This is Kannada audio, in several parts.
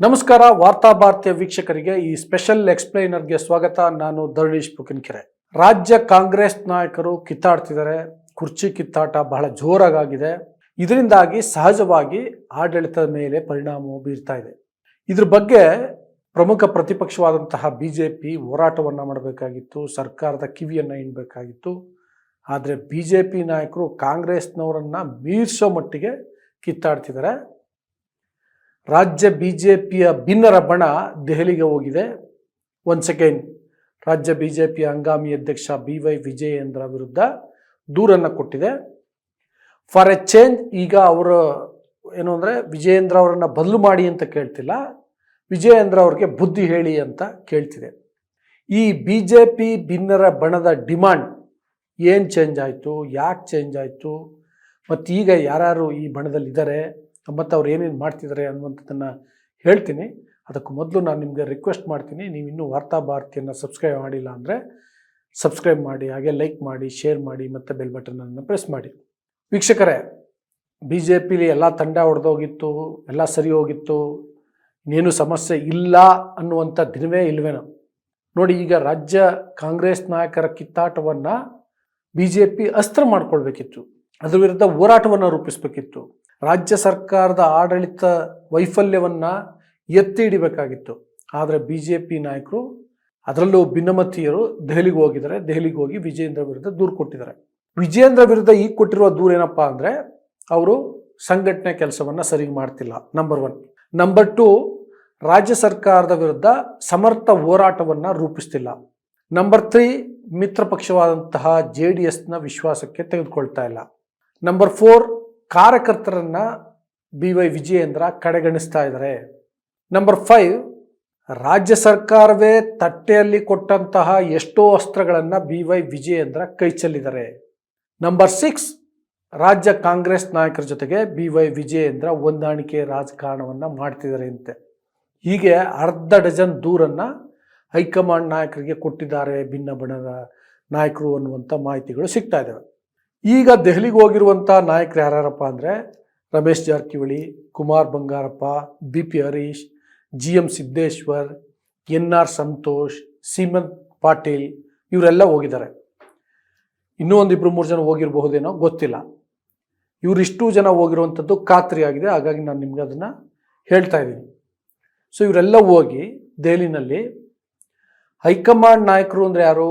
ನಮಸ್ಕಾರ, ವಾರ್ತಾ ಭಾರತೀಯ ವೀಕ್ಷಕರಿಗೆ, ಈ ಸ್ಪೆಷಲ್ ಎಕ್ಸ್ಪ್ಲೈನರ್ಗೆ ಸ್ವಾಗತ. ನಾನು ಧರಣೀಶ್ ಪುಕಿನ್ಕೆರೆ. ರಾಜ್ಯ ಕಾಂಗ್ರೆಸ್ ನಾಯಕರು ಕಿತ್ತಾಡ್ತಿದ್ದಾರೆ. ಕುರ್ಚಿ ಕಿತ್ತಾಟ ಬಹಳ ಜೋರಾಗಿದೆ ಇದರಿಂದಾಗಿ ಸಹಜವಾಗಿ ಆಡಳಿತದ ಮೇಲೆ ಪರಿಣಾಮ ಬೀರ್ತಾ ಇದೆ. ಇದ್ರ ಬಗ್ಗೆ ಪ್ರಮುಖ ಪ್ರತಿಪಕ್ಷವಾದಂತಹ ಬಿ ಜೆ ಪಿ ಹೋರಾಟವನ್ನು ಮಾಡಬೇಕಾಗಿತ್ತು. ಸರ್ಕಾರದ ಕಿವಿಯನ್ನು ಇಣಬೇಕಾಗಿತ್ತು ಆದರೆ ಬಿ ಜೆ ಪಿ ನಾಯಕರು ಕಾಂಗ್ರೆಸ್ನವರನ್ನು ಮೀರಿಸೋ ಮಟ್ಟಿಗೆ ಕಿತ್ತಾಡ್ತಿದ್ದಾರೆ. ರಾಜ್ಯ ಬಿ ಜೆ ಪಿಯ ಭಿನ್ನರ ಬಣ ದೆಹಲಿಗೆ ಹೋಗಿದೆ. ಒನ್ ಸೆಕೆಂಡ್ ರಾಜ್ಯ ಬಿ ಜೆ ಪಿಯ ಹಂಗಾಮಿ ಅಧ್ಯಕ್ಷ ಬಿ ವೈ ವಿಜಯೇಂದ್ರ ವಿರುದ್ಧ ದೂರನ್ನು ಕೊಟ್ಟಿದೆ. ಫಾರ್ ಎ ಚೇಂಜ್ ಈಗ ಅವರು ಏನು ಅಂದರೆ ವಿಜಯೇಂದ್ರ ಅವರನ್ನು ಬದಲು ಮಾಡಿ ಅಂತ ಕೇಳ್ತಿಲ್ಲ. ವಿಜಯೇಂದ್ರ ಅವ್ರಿಗೆ ಬುದ್ಧಿ ಹೇಳಿ ಅಂತ ಕೇಳ್ತಿದೆ. ಈ ಬಿ ಜೆ ಪಿ ಭಿನ್ನರ ಬಣದ ಡಿಮಾಂಡ್ ಏನು ಚೇಂಜ್ ಆಯಿತು? ಯಾಕೆ ಚೇಂಜ್ ಆಯಿತು? ಮತ್ತು ಈಗ ಯಾರ್ಯಾರು ಈ ಬಣದಲ್ಲಿ ಇದ್ದಾರೆ ಮತ್ತು ಅವ್ರು ಏನೇನು ಮಾಡ್ತಿದ್ದಾರೆ ಅನ್ನುವಂಥದ್ದನ್ನು ಹೇಳ್ತೀನಿ. ಅದಕ್ಕೂ ಮೊದಲು ನಾನು ನಿಮಗೆ ರಿಕ್ವೆಸ್ಟ್ ಮಾಡ್ತೀನಿ. ನೀವು ಇನ್ನೂ ವಾರ್ತಾ ಭಾರತಿಯನ್ನು ಸಬ್ಸ್ಕ್ರೈಬ್ ಮಾಡಿಲ್ಲ ಅಂದರೆ ಸಬ್ಸ್ಕ್ರೈಬ್ ಮಾಡಿ, ಹಾಗೆ ಲೈಕ್ ಮಾಡಿ ಶೇರ್ ಮಾಡಿ, ಮತ್ತು ಬೆಲ್ ಬಟನನ್ನು ಪ್ರೆಸ್ ಮಾಡಿ. ವೀಕ್ಷಕರೇ ಬಿ ಜೆ ಪಿಲಿ ಎಲ್ಲ ತಂಡ ಹೊಡೆದೋಗಿತ್ತು ಎಲ್ಲ ಸರಿ ಹೋಗಿತ್ತು, ಇನ್ನೇನು ಸಮಸ್ಯೆ ಇಲ್ಲ ಅನ್ನುವಂಥ ದಿನವೇ ಇಲ್ವೇನೋ. ನೋಡಿ, ಈಗ ರಾಜ್ಯ ಕಾಂಗ್ರೆಸ್ ನಾಯಕರ ಕಿತ್ತಾಟವನ್ನು ಬಿ ಜೆ ಪಿ ಅಸ್ತ್ರ ಮಾಡ್ಕೊಳ್ಬೇಕಿತ್ತು. ಅದರ ವಿರುದ್ಧ ಹೋರಾಟವನ್ನು ರೂಪಿಸಬೇಕಿತ್ತು. ರಾಜ್ಯ ಸರ್ಕಾರದ ಆಡಳಿತ ವೈಫಲ್ಯವನ್ನು ಎತ್ತಿ ಹಿಡಿಬೇಕಾಗಿತ್ತು ಆದರೆ ಬಿ ಜೆ ಪಿ ನಾಯಕರು ಅದರಲ್ಲೂ ಭಿನ್ನಮತೀಯರು ದೆಹಲಿಗೆ ಹೋಗಿದ್ದಾರೆ. ದೆಹಲಿಗೆ ಹೋಗಿ ವಿಜೇಂದ್ರ ವಿರುದ್ಧ ದೂರು ಕೊಟ್ಟಿದ್ದಾರೆ. ವಿಜೇಂದ್ರ ವಿರುದ್ಧ ಈಗ ಕೊಟ್ಟಿರುವ ದೂರ ಏನಪ್ಪ ಅಂದರೆ ಅವರು ಸಂಘಟನೆ ಕೆಲಸವನ್ನು ಸರಿಗೆ ಮಾಡ್ತಿಲ್ಲ ನಂಬರ್ ಒನ್ ನಂಬರ್ ಟು ರಾಜ್ಯ ಸರ್ಕಾರದ ವಿರುದ್ಧ ಸಮರ್ಥ ಹೋರಾಟವನ್ನು ರೂಪಿಸ್ತಿಲ್ಲ. ನಂಬರ್ ತ್ರೀ ಮಿತ್ರ ಪಕ್ಷವಾದಂತಹ ಜೆ ಡಿ ಎಸ್ನ ವಿಶ್ವಾಸಕ್ಕೆ ತೆಗೆದುಕೊಳ್ತಾ ಇಲ್ಲ. ನಂಬರ್ ಫೋರ್ ಕಾರ್ಯಕರ್ತರನ್ನ ಬಿ ವೈ ವಿಜಯೇಂದ್ರ ಕಡೆಗಣಿಸ್ತಾ ಇದ್ದಾರೆ. ನಂಬರ್ ಫೈವ್ ರಾಜ್ಯ ಸರ್ಕಾರವೇ ತಟ್ಟೆಯಲ್ಲಿ ಕೊಟ್ಟಂತಹ ಎಷ್ಟೋ ಅಸ್ತ್ರಗಳನ್ನು ಬಿ ವೈ ವಿಜಯೇಂದ್ರ ಕೈ ಚೆಲ್ಲಿದ್ದಾರೆ. ನಂಬರ್ ಸಿಕ್ಸ್ ರಾಜ್ಯ ಕಾಂಗ್ರೆಸ್ ನಾಯಕರ ಜೊತೆಗೆ ಬಿ ವೈ ವಿಜಯೇಂದ್ರ ಹೊಂದಾಣಿಕೆ ರಾಜಕಾರಣವನ್ನು ಮಾಡ್ತಿದ್ದಾರೆ ಅಂತೆ. ಹೀಗೆ ಅರ್ಧ ಡಜನ್ ದೂರನ್ನು ಹೈಕಮಾಂಡ್ ನಾಯಕರಿಗೆ ಕೊಟ್ಟಿದ್ದಾರೆ ಭಿನ್ನ ಬಣ್ಣದ ನಾಯಕರು ಅನ್ನುವಂಥ ಮಾಹಿತಿಗಳು ಸಿಗ್ತಾ ಇದ್ದಾವೆ ಈಗ ದೆಹಲಿಗೆ ಹೋಗಿರುವಂಥ ನಾಯಕರು ಯಾರ್ಯಾರಪ್ಪ ಅಂದರೆ Ramesh Jarkiholi, Kumar Bangarappa B P Harish G M Siddeshwar N R Santosh, Seemant Patil ಇವರೆಲ್ಲ ಹೋಗಿದ್ದಾರೆ. ಇನ್ನೂ ಒಂದಿಬ್ಬರು ಮೂರು ಜನ ಹೋಗಿರಬಹುದೇನೋ ಗೊತ್ತಿಲ್ಲ. ಇವರಿಷ್ಟು ಜನ ಹೋಗಿರುವಂಥದ್ದು ಖಾತ್ರಿಯಾಗಿದೆ ಹಾಗಾಗಿ ನಾನು ನಿಮ್ಗೆ ಅದನ್ನು ಹೇಳ್ತಾ ಇದ್ದೀನಿ. ಸೊ ಇವರೆಲ್ಲ ಹೋಗಿ ದೆಹಲಿನಲ್ಲಿ ಹೈಕಮಾಂಡ್ ನಾಯಕರು ಅಂದರೆ ಯಾರು?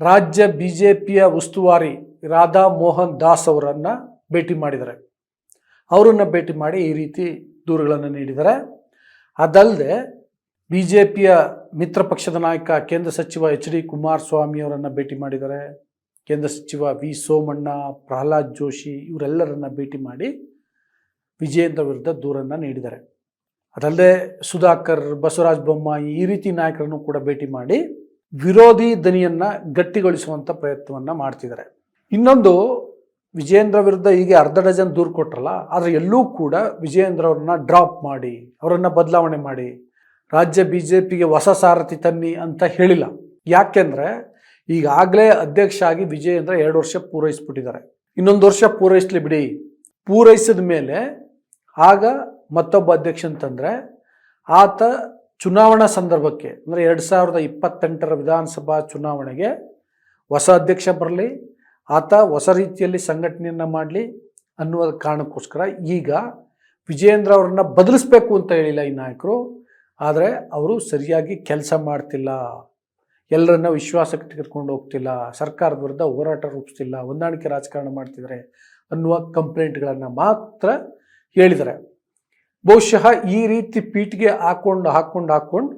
ರಾಜ್ಯ ಬಿ ಜೆ ಪಿಯ ಉಸ್ತುವಾರಿ ರಾಧಾ ಮೋಹನ್ ದಾಸ್ ಅವರನ್ನು ಭೇಟಿ ಮಾಡಿದ್ದಾರೆ. ಅವರನ್ನು ಭೇಟಿ ಮಾಡಿ ಈ ರೀತಿ ದೂರುಗಳನ್ನು ನೀಡಿದ್ದಾರೆ. ಅದಲ್ಲದೆ ಬಿ ಜೆ ಪಿಯ ಮಿತ್ರ ಪಕ್ಷದ ನಾಯಕ ಕೇಂದ್ರ ಸಚಿವ ಎಚ್ ಡಿ ಕುಮಾರಸ್ವಾಮಿ ಅವರನ್ನು ಭೇಟಿ ಮಾಡಿದ್ದಾರೆ. ಕೇಂದ್ರ ಸಚಿವ ವಿ ಸೋಮಣ್ಣ, ಪ್ರಹ್ಲಾದ್ ಜೋಶಿ ಇವರೆಲ್ಲರನ್ನ ಭೇಟಿ ಮಾಡಿ ವಿಜಯೇಂದ್ರ ವಿರುದ್ಧ ದೂರನ್ನು ನೀಡಿದ್ದಾರೆ. ಅದಲ್ಲದೆ ಸುಧಾಕರ್, ಬಸವರಾಜ ಬೊಮ್ಮಾಯಿ ಈ ರೀತಿ ನಾಯಕರನ್ನು ಕೂಡ ಭೇಟಿ ಮಾಡಿ ವಿರೋಧಿ ದನಿಯನ್ನು ಗಟ್ಟಿಗೊಳಿಸುವಂಥ ಪ್ರಯತ್ನವನ್ನು ಮಾಡ್ತಿದ್ದಾರೆ. ಇನ್ನೊಂದು, ವಿಜಯೇಂದ್ರ ವಿರುದ್ಧ ಹೀಗೆ ಅರ್ಧ ಡಜನ್ ದೂರು ಕೊಟ್ರಲ್ಲ, ಆದರೆ ಎಲ್ಲೂ ಕೂಡ ವಿಜಯೇಂದ್ರ ಅವ್ರನ್ನ ಡ್ರಾಪ್ ಮಾಡಿ, ಅವರನ್ನು ಬದಲಾವಣೆ ಮಾಡಿ, ರಾಜ್ಯ ಬಿ ಜೆ ಪಿಗೆ ಹೊಸ ಸಾರಥಿ ತನ್ನಿ ಅಂತ ಹೇಳಿಲ್ಲ. ಯಾಕೆಂದರೆ, ಈಗಾಗಲೇ ಅಧ್ಯಕ್ಷ ಆಗಿ ವಿಜಯೇಂದ್ರ ಎರಡು ವರ್ಷ ಪೂರೈಸ್ಬಿಟ್ಟಿದ್ದಾರೆ. ಇನ್ನೊಂದು ವರ್ಷ ಪೂರೈಸಲಿ ಬಿಡಿ. ಪೂರೈಸಿದ ಮೇಲೆ, ಆಗ ಮತ್ತೊಬ್ಬ ಅಧ್ಯಕ್ಷ ಅಂತಂದರೆ, ಆತ ಚುನಾವಣಾ ಸಂದರ್ಭಕ್ಕೆ, ಅಂದರೆ ಎರಡು ಸಾವಿರದ ಇಪ್ಪತ್ತೆಂಟರ ವಿಧಾನಸಭಾ ಚುನಾವಣೆಗೆ ಹೊಸ ಅಧ್ಯಕ್ಷ ಬರಲಿ ಆತ ಹೊಸ ರೀತಿಯಲ್ಲಿ ಸಂಘಟನೆಯನ್ನು ಮಾಡಲಿ ಅನ್ನುವ ಕಾರಣಕ್ಕೋಸ್ಕರ ಈಗ ವಿಜಯೇಂದ್ರ ಅವರನ್ನ ಬದಲಿಸ್ಬೇಕು ಅಂತ ಹೇಳಿಲ್ಲ ಈ ನಾಯಕರು. ಆದರೆ ಅವರು ಸರಿಯಾಗಿ ಕೆಲಸ ಮಾಡ್ತಿಲ್ಲ. ಎಲ್ಲರನ್ನ ವಿಶ್ವಾಸಕ್ಕೆ ತೆಗೆದುಕೊಂಡು ಹೋಗ್ತಿಲ್ಲ. ಸರ್ಕಾರದ ವಿರುದ್ಧ ಹೋರಾಟ ರೂಪಿಸ್ತಿಲ್ಲ. ಹೊಂದಾಣಿಕೆ ರಾಜಕಾರಣ ಮಾಡ್ತಿದ್ದಾರೆ ಅನ್ನುವ ಕಂಪ್ಲೇಂಟ್ಗಳನ್ನು ಮಾತ್ರ ಹೇಳಿದ್ದಾರೆ ಬಹುಶಃ ಈ ರೀತಿ ಪೀಠಿಗೆ ಹಾಕ್ಕೊಂಡು ಹಾಕ್ಕೊಂಡು ಹಾಕ್ಕೊಂಡು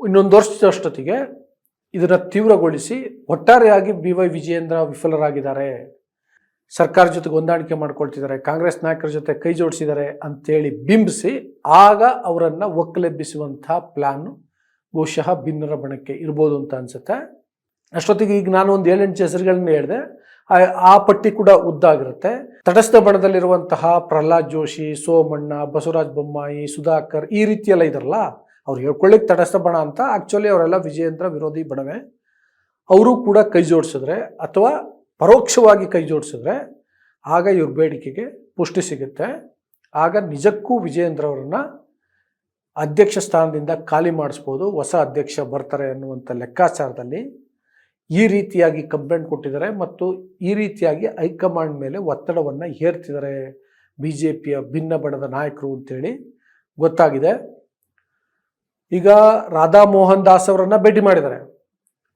ಇನ್ನೊಂದು ವರ್ಷದಷ್ಟೊತ್ತಿಗೆ ಇದನ್ನು ತೀವ್ರಗೊಳಿಸಿ ಒಟ್ಟಾರೆಯಾಗಿ ಬಿ ವೈ ವಿಜಯೇಂದ್ರ ವಿಫಲರಾಗಿದ್ದಾರೆ. ಸರ್ಕಾರ ಜೊತೆಗೆ ಹೊಂದಾಣಿಕೆ ಮಾಡ್ಕೊಳ್ತಿದ್ದಾರೆ. ಕಾಂಗ್ರೆಸ್ ನಾಯಕರ ಜೊತೆ ಕೈ ಜೋಡಿಸಿದ್ದಾರೆ ಅಂತೇಳಿ ಬಿಂಬಿಸಿ ಆಗ ಅವರನ್ನು ಒಕ್ಕಲೆಬ್ಬಿಸುವಂಥ ಪ್ಲ್ಯಾನು ಬಹುಶಃ ಭಿನ್ನರ ಬಣಕ್ಕೆ ಇರ್ಬೋದು ಅಂತ ಅನಿಸುತ್ತೆ. ಅಷ್ಟೊತ್ತಿಗೆ ಈಗ ನಾನು ಒಂದು ಏಳೆಂಟು ಹೆಸರುಗಳನ್ನ ಹೇಳಿದೆ. ಆ- ಪಟ್ಟಿ ಕೂಡ ಉದ್ದಾಗಿರುತ್ತೆ ತಟಸ್ಥ ಬಣದಲ್ಲಿರುವಂತಹ ಪ್ರಹ್ಲಾದ್ ಜೋಶಿ, ಸೋಮಣ್ಣ, ಬಸವರಾಜ್ ಬೊಮ್ಮಾಯಿ, ಸುಧಾಕರ್ ಈ ರೀತಿಯೆಲ್ಲ ಇದಾರಲ್ಲ. ಅವ್ರು ಹೇಳ್ಕೊಳ್ಳಿಕ್ಕೆ ತಟಸ್ಥ ಬಣ ಅಂತ. ಆ್ಯಕ್ಚುಲಿ ಅವರೆಲ್ಲ ವಿಜಯೇಂದ್ರ ವಿರೋಧಿ ಬಣವೆ. ಅವರು ಕೂಡ ಕೈ ಜೋಡಿಸಿದ್ರೆ ಅಥವಾ ಪರೋಕ್ಷವಾಗಿ ಕೈ ಜೋಡಿಸಿದ್ರೆ ಆಗ ಇವ್ರ ಬೇಡಿಕೆಗೆ ಪುಷ್ಟಿ ಸಿಗುತ್ತೆ. ಆಗ ನಿಜಕ್ಕೂ ವಿಜಯೇಂದ್ರ ಅವರನ್ನು ಅಧ್ಯಕ್ಷ ಸ್ಥಾನದಿಂದ ಖಾಲಿ ಮಾಡಿಸ್ಬೋದು. ಹೊಸ ಅಧ್ಯಕ್ಷ ಬರ್ತಾರೆ ಅನ್ನುವಂಥ ಲೆಕ್ಕಾಚಾರದಲ್ಲಿ ಈ ರೀತಿಯಾಗಿ ಕಂಪ್ಲೇಂಟ್ ಕೊಟ್ಟಿದ್ದಾರೆ ಮತ್ತು ಈ ರೀತಿಯಾಗಿ ಹೈಕಮಾಂಡ್ ಮೇಲೆ ಒತ್ತಡವನ್ನು ಹೇರ್ತಿದ್ದಾರೆ. ಬಿ ಜೆ ಪಿಯ ಭಿನ್ನ ಬಣದ ನಾಯಕರು ಅಂತೇಳಿ ಗೊತ್ತಾಗಿದೆ. ಈಗ ರಾಧಾ ಮೋಹನ್ ದಾಸ್ ಅವರನ್ನು ಭೇಟಿ ಮಾಡಿದ್ದಾರೆ.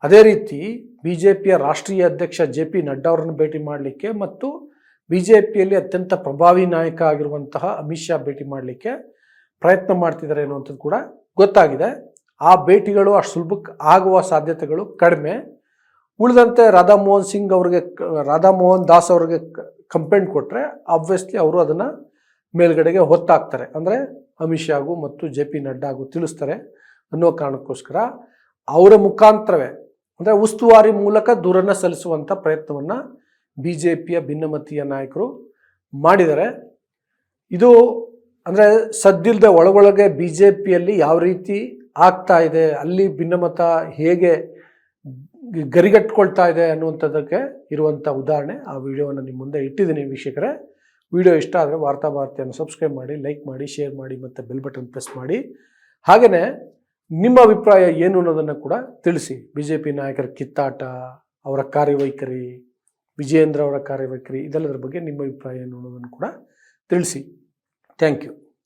ಅದೇ ರೀತಿ ಬಿ ಜೆ ಪಿಯ ರಾಷ್ಟ್ರೀಯ ಅಧ್ಯಕ್ಷ ಜೆ ಪಿ ನಡ್ಡಾ ಅವರನ್ನು ಭೇಟಿ ಮಾಡಲಿಕ್ಕೆ ಮತ್ತು ಬಿ ಜೆ ಪಿಯಲ್ಲಿ ಅತ್ಯಂತ ಪ್ರಭಾವಿ ನಾಯಕ ಆಗಿರುವಂತಹ ಅಮಿತ್ ಶಾ ಭೇಟಿ ಮಾಡಲಿಕ್ಕೆ ಪ್ರಯತ್ನ ಮಾಡ್ತಿದ್ದಾರೆ ಅನ್ನುವಂಥದ್ದು ಕೂಡ ಗೊತ್ತಾಗಿದೆ. ಆ ಭೇಟಿಗಳು ಅಷ್ಟು ಸುಲಭಕ್ಕೆ ಆಗುವ ಸಾಧ್ಯತೆಗಳು ಕಡಿಮೆ. ಉಳಿದಂತೆ ರಾಧಾ ಮೋಹನ್ ಸಿಂಗ್ ಅವ್ರಿಗೆ ರಾಧಾ ಮೋಹನ್ ದಾಸ್ ಅವ್ರಿಗೆ ಕಂಪ್ಲೇಂಟ್ ಕೊಟ್ಟರೆ ಆಬ್ವಿಯಸ್ಲಿ ಅವರು ಅದನ್ನು ಮೇಲ್ಗಡೆಗೆ ಹೊತ್ತಾಕ್ತಾರೆ ಅಂದರೆ ಅಮಿತ್ ಶಾಗೂ ಮತ್ತು ಜೆ ಪಿ ನಡ್ಡಾಗೂ ತಿಳಿಸ್ತಾರೆ ಅನ್ನೋ ಕಾರಣಕ್ಕೋಸ್ಕರ ಅವರ ಮುಖಾಂತರವೇ, ಅಂದರೆ ಉಸ್ತುವಾರಿ ಮೂಲಕ ದೂರನ್ನು ಸಲ್ಲಿಸುವಂಥ ಪ್ರಯತ್ನವನ್ನು ಬಿ ಜೆ ಪಿಯ ಭಿನ್ನಮತೀಯ ನಾಯಕರು ಮಾಡಿದ್ದಾರೆ. ಇದು ಅಂದರೆ ಸದ್ದಿಲ್ಲದೆ ಒಳಗೊಳಗೆ ಬಿ ಜೆ ಪಿಯಲ್ಲಿ ಯಾವ ರೀತಿ ಆಗ್ತಾ ಇದೆ, ಅಲ್ಲಿ ಭಿನ್ನಮತ ಹೇಗೆ ಗರಿಗಟ್ಕೊಳ್ತಾ ಇದೆ ಅನ್ನುವಂಥದ್ದಕ್ಕೆ ಇರುವಂಥ ಉದಾಹರಣೆ ಆ ವಿಡಿಯೋವನ್ನು ನಿಮ್ಮ ಮುಂದೆ ಇಟ್ಟಿದ್ದೀನಿ ವೀಕ್ಷಕರೇ. ವಿಡಿಯೋ ಇಷ್ಟ ಆದರೆ ವಾರ್ತಾ ಭಾರತಿಯನ್ನು ಸಬ್ಸ್ಕ್ರೈಬ್ ಮಾಡಿ ಲೈಕ್ ಮಾಡಿ ಶೇರ್ ಮಾಡಿ ಮತ್ತು ಬೆಲ್ ಬಟನ್ ಪ್ರೆಸ್ ಮಾಡಿ. ಹಾಗೆಯೇ ನಿಮ್ಮ ಅಭಿಪ್ರಾಯ ಏನು ಅನ್ನೋದನ್ನು ಕೂಡ ತಿಳಿಸಿ. ಬಿ ಜೆ ಪಿ ನಾಯಕರ ಕಿತ್ತಾಟ, ಅವರ ಕಾರ್ಯವೈಖರಿ, ವಿಜಯೇಂದ್ರ ಅವರ ಕಾರ್ಯವೈಖರಿ, ಇದೆಲ್ಲದರ ಬಗ್ಗೆ ನಿಮ್ಮ ಅಭಿಪ್ರಾಯ ಏನು ಅನ್ನೋದನ್ನು ಕೂಡ ತಿಳಿಸಿ. Thank you